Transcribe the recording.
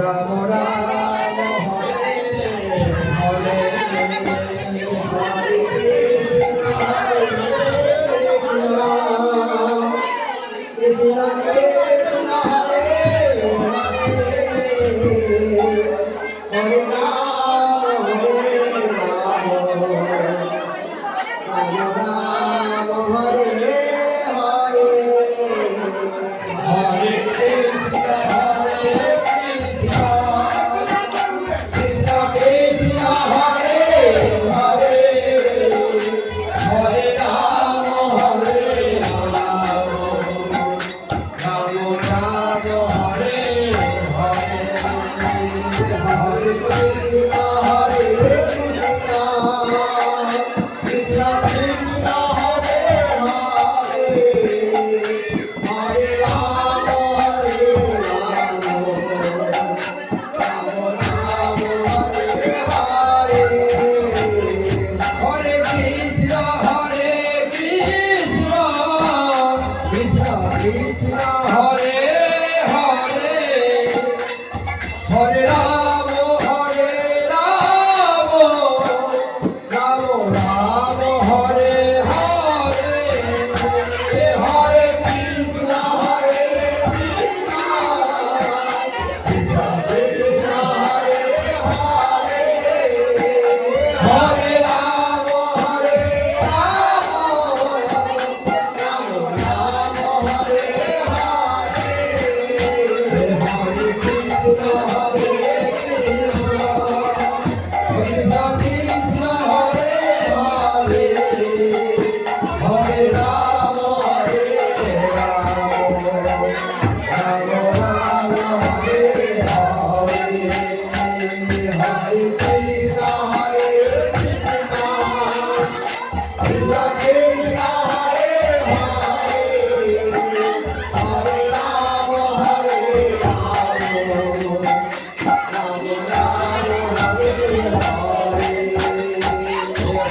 Rama Hare Hare Hare Rama Yeah,